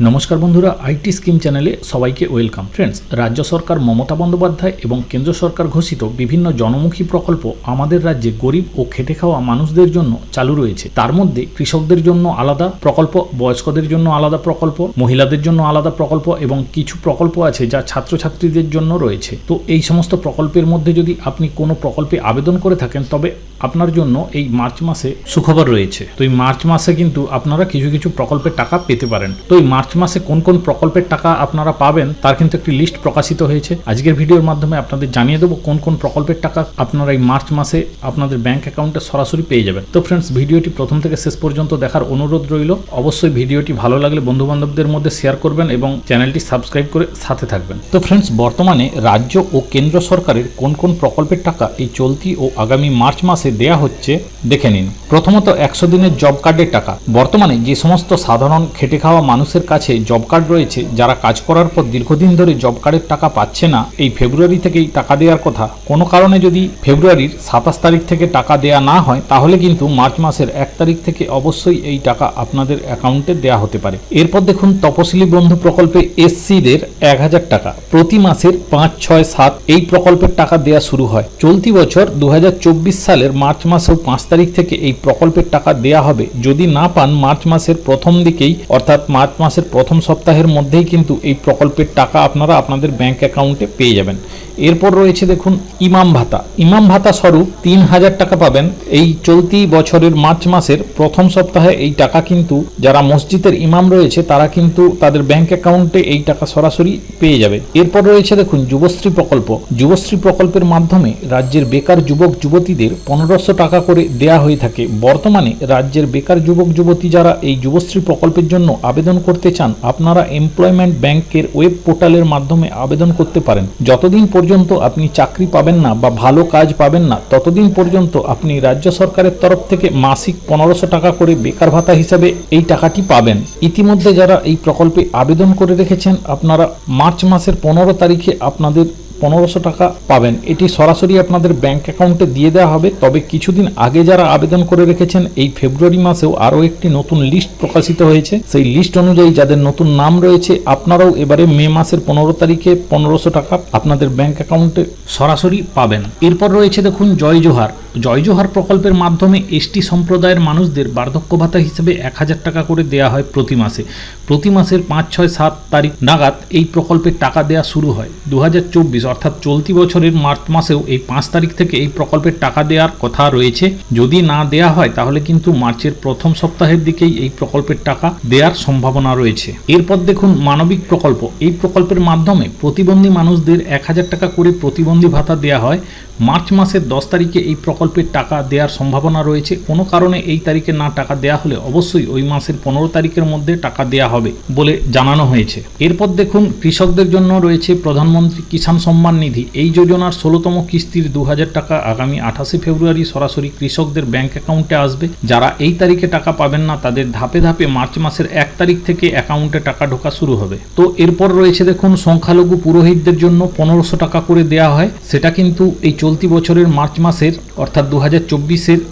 নমস্কার বন্ধুরা, IT scheme চ্যানেলে সবাইকে ওয়েলকাম। ফ্রেন্ডস রাজ্য সরকার মমতা বন্দ্যোপাধ্যায় এবং কেন্দ্র সরকার ঘোষিত বিভিন্ন জনমুখী প্রকল্প আমাদের রাজ্যে গরিব ও খেটে খাওয়া মানুষদের জন্য চালু রয়েছে। তার মধ্যে কৃষকদের জন্য আলাদা প্রকল্প, বয়স্কদের জন্য আলাদা প্রকল্প, মহিলাদের জন্য আলাদা প্রকল্প এবং কিছু প্রকল্প আছে যা ছাত্রছাত্রীদের জন্য রয়েছে। তো এই সমস্ত প্রকল্পের মধ্যে যদি আপনি কোনো প্রকল্পে আবেদন করে থাকেন, তবে আপনার জন্য এই মার্চ মাসে সুখবর রয়েছে। তো এই মার্চ মাসে কিন্তু আপনারা কিছু কিছু প্রকল্পের টাকা পেতে পারেন। তো এই মার্চ মাসে কোন কোন প্রকল্পের টাকা আপনারা পাবেন, তার কিন্তু একটি লিস্ট প্রকাশিত হয়েছে। আজকের ভিডিওর মাধ্যমে আপনাদের জানিয়ে দেবো কোন কোন প্রকল্পের টাকা আপনারা এই মার্চ মাসে আপনাদের ব্যাংক অ্যাকাউন্টে সরাসরি পেয়ে যাবেন। তো ফ্রেন্ডস ভিডিওটি প্রথম থেকে শেষ পর্যন্ত দেখার অনুরোধ রইল। অবশ্যই ভিডিওটি ভালো লাগলে বন্ধু বান্ধবদের মধ্যে শেয়ার করবেন এবং চ্যানেলটি সাবস্ক্রাইব করে সাথে থাকবেন। তো ফ্রেন্ডস বর্তমানে রাজ্য ও কেন্দ্র সরকারের কোন কোন প্রকল্পের টাকা এই চলতি ও আগামী মার্চ মাসে দেয়া হচ্ছে, দেখে নিন। প্রথমত একশো দিনের জব কার্ডের টাকা। বর্তমানে যে সমস্ত সাধারণ খেটে খাওয়া মানুষের কাছে জব কার্ড রয়েছে, যারা কাজ করার পর দীর্ঘদিন ধরে জব কার্ডের টাকা পাচ্ছে না, এই ফেব্রুয়ারি থেকেই টাকা দেওয়ার কথা। কোনো কারণে যদি ফেব্রুয়ারির সাতাশ তারিখ থেকে টাকা দেয়া না হয়, তাহলে কিন্তু মার্চ মাসের এক তারিখ থেকে অবশ্যই এই টাকা আপনাদের অ্যাকাউন্টে দেয়া হতে পারে। এরপর দেখুন, তপশিলি বন্ধু প্রকল্পে এসসিদের এক হাজার টাকা। প্রতি মাসের পাঁচ, ছয়, সাত এই প্রকল্পের টাকা দেয়া শুরু হয়। চলতি বছর দু হাজার চব্বিশ সালের মার্চ মাসেও পাঁচ তারিখ থেকে এই প্রকল্পের টাকা দেয়া হবে। যদি না পান, মার্চ মাসের প্রথম দিকেই, অর্থাৎ মার্চ মাসের প্রথম সপ্তাহের মধ্যেই কিন্তু এই প্রকল্পের টাকা আপনারা আপনাদের ব্যাংক অ্যাকাউন্টে পেয়ে যাবেন। এরপর রয়েছে দেখুন ইমাম ভাতা। ইমাম ভাতা স্বরূপ তিন হাজার টাকা পাবেন। এই চলতি বছরের মার্চ মাসের প্রথম সপ্তাহে এই টাকা কিন্তু যারা মসজিদের ইমাম রয়েছে, তারা কিন্তু তাদের ব্যাংক অ্যাকাউন্টে এই টাকা সরাসরি পেয়ে যাবে। এরপর রয়েছে দেখুন যুবশ্রী প্রকল্প। যুবশ্রী প্রকল্পের মাধ্যমে রাজ্যের বেকার যুবক, যুবতীদের পনেরোশো টাকা করে দেয়া হয়ে থাকে। বর্তমানে রাজ্যের বেকার যুবক, যুবতী যারা এই যুবশ্রী প্রকল্পের জন্য আবেদন করতে চান, আপনারা এমপ্লয়মেন্ট ব্যাংকের ওয়েব পোর্টালের মাধ্যমে আবেদন করতে পারেন। যতদিন পর্যন্ত আপনি চাকরি পাবেন না বা ভালো কাজ পাবেন না, ততদিন পর্যন্ত আপনি রাজ্য সরকারের তরফ থেকে মাসিক পনেরোশো টাকা করে বেকার ভাতা হিসাবে এই টাকাটি পাবেন। ইতিমধ্যে যারা এই প্রকল্পে আবেদন করে রেখেছেন, আপনারা মার্চ মাসের পনেরো তারিখে আপনাদের পনেরোশো টাকা পাবেন। এটি সরাসরি আপনাদের ব্যাংক অ্যাকাউন্টে দিয়ে দেওয়া হবে। তবে কিছুদিন আগে যারা আবেদন করে রেখেছেন, এই ফেব্রুয়ারি মাসেও আরও একটি নতুন লিস্ট প্রকাশিত হয়েছে। সেই লিস্ট অনুযায়ী যাদের নতুন নাম রয়েছে, আপনারাও এবারে মে মাসের পনেরো তারিখে পনেরোশো টাকা আপনাদের ব্যাংক অ্যাকাউন্টে সরাসরি পাবেন। এরপর রয়েছে দেখুন জয় জোহার। জয় জোহার প্রকল্পের মাধ্যমে এসটি সম্প্রদায়ের মানুষদের বার্ধক্য ভাতা হিসেবে এক হাজার টাকা করে দেওয়া হয় প্রতি মাসে। প্রতি মাসের পাঁচ, ছয়, সাত তারিখ নাগাদ এই প্রকল্পের টাকা দেওয়া শুরু হয়। দু হাজার চব্বিশ অর্থাৎ চলতি বছরের মার্চ মাসেও এই পাঁচ তারিখ থেকে এই প্রকল্পের টাকা দেওয়ার কথা রয়েছে। যদি না দেয়া হয়, তাহলে কিন্তু মার্চের প্রথম সপ্তাহের দিকেই এই প্রকল্পের টাকা দেওয়ার সম্ভাবনা রয়েছে। এরপর দেখুন মানবিক প্রকল্প। এই প্রকল্পের মাধ্যমে প্রতিবন্ধী মানুষদের এক হাজার টাকা করে প্রতিবন্ধী ভাতা দেওয়া হয়। মার্চ মাসের দশ তারিখে এই প্রকল্পের টাকা দেওয়ার সম্ভাবনা রয়েছে। কোনো কারণে এই তারিখে না টাকা দেওয়া হলে অবশ্যই ওই মাসের পনেরো তারিখের মধ্যে টাকা দেওয়া হবে বলে জানানো হয়েছে। এরপর দেখুন, কৃষকদের জন্য রয়েছে প্রধানমন্ত্রী কিষাণ সম্মান নিধি। এই যোজনার ষোলোতম কিস্তির দু হাজার টাকা আগামী আঠাশে ফেব্রুয়ারি সরাসরি কৃষকদের ব্যাংক অ্যাকাউন্টে আসবে। যারা এই তারিখে টাকা পাবেন না, তাদের ধাপে ধাপে মার্চ মাসের এক তারিখ থেকে অ্যাকাউন্টে টাকা ঢোকা শুরু হবে। তো এরপর রয়েছে দেখুন, সংখ্যালঘু পুরোহিতদের জন্য পনেরোশো টাকা করে দেওয়া হয়। সেটা কিন্তু এই চলতি বছরের মার্চ মাসের অর্থাৎ দু হাজার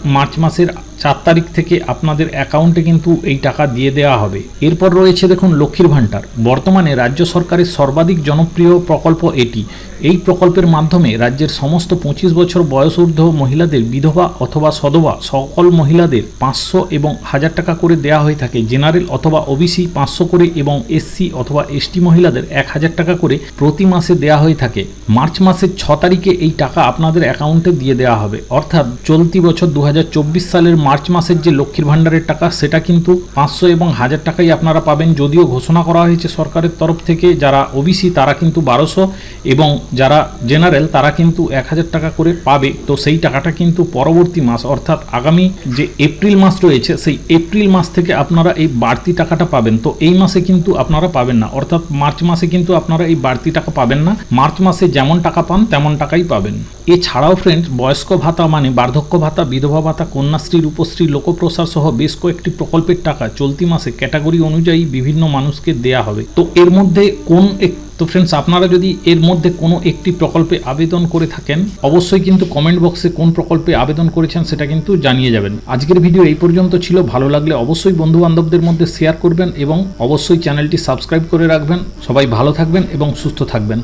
মার্চ মাসের চার তারিখ থেকে আপনাদের অ্যাকাউন্টে কিন্তু এই টাকা দিয়ে দেওয়া হবে। এরপর রয়েছে দেখুন লক্ষ্মীর ভাণ্ডার। বর্তমানে রাজ্য সরকারের সর্বাধিক জনপ্রিয় প্রকল্প এটি। এই প্রকল্পের মাধ্যমে রাজ্যের সমস্ত পঁচিশ বছর বয়স ঊর্ধ্ব মহিলাদের বিধবা অথবা সধবা সকল মহিলাদের পাঁচশো এবং হাজার টাকা করে দেওয়া হয়ে থাকে। জেনারেল অথবা ওবিসি পাঁচশো করে এবং এসসি অথবা এসটি মহিলাদের এক হাজার টাকা করে প্রতি মাসে দেওয়া হয়ে থাকে। মার্চ মাসের ছ তারিখে এই টাকা আপনাদের অ্যাকাউন্টে দিয়ে দেওয়া হবে। অর্থাৎ চলতি বছর দু হাজার চব্বিশ সালের মার্চ মাসের যে লক্ষ্মীর ভাণ্ডারের টাকা, সেটা কিন্তু পাঁচশো এবং হাজার টাকাই আপনারা পাবেন। যদিও ঘোষণা করা হয়েছে সরকারের তরফ থেকে, যারা ওবিসি তারা কিন্তু বারোশো এবং যারা জেনারেল, তারা কিন্তু এক হাজার টাকা করে পাবে। তো সেই টাকাটা কিন্তু পরবর্তী মাস, অর্থাৎ আগামী যে এপ্রিল মাস রয়েছে, সেই এপ্রিল মাস থেকে আপনারা এই বাড়তি টাকাটা পাবেন। তো এই মাসে কিন্তু আপনারা পাবেন না। অর্থাৎ মার্চ মাসে কিন্তু আপনারা এই বাড়তি টাকা পাবেন না। মার্চ মাসে যেমন টাকা পান, তেমন টাকাই পাবেন। এছাড়াও ফ্রেন্ডস বয়স্ক ভাতা মানে বার্ধক্য ভাতা, বিধবা ভাতা, কন্যাশ্রীর উপর রূপশ্রী লোকপ্রসার সহ বেশ কয়েকটি প্রকল্পের টাকা চলতি মাসে ক্যাটাগরি অনুযায়ী বিভিন্ন মানুষকে দেয়া হবে। তো এর মধ্যে কোন এক তো ফ্রেন্ডস আপনারা যদি এর মধ্যে কোনো একটি প্রকল্পে আবেদন করে থাকেন, অবশ্যই কিন্তু কমেন্ট বক্সে কোন প্রকল্পে আবেদন করেছেন সেটা কিন্তু জানিয়ে যাবেন। আজকের ভিডিও এই পর্যন্ত ছিল। ভালো লাগলে অবশ্যই বন্ধু বান্ধবদের মধ্যে শেয়ার করবেন এবং অবশ্যই চ্যানেলটি সাবস্ক্রাইব করে রাখবেন। সবাই ভালো থাকবেন এবং সুস্থ থাকবেন।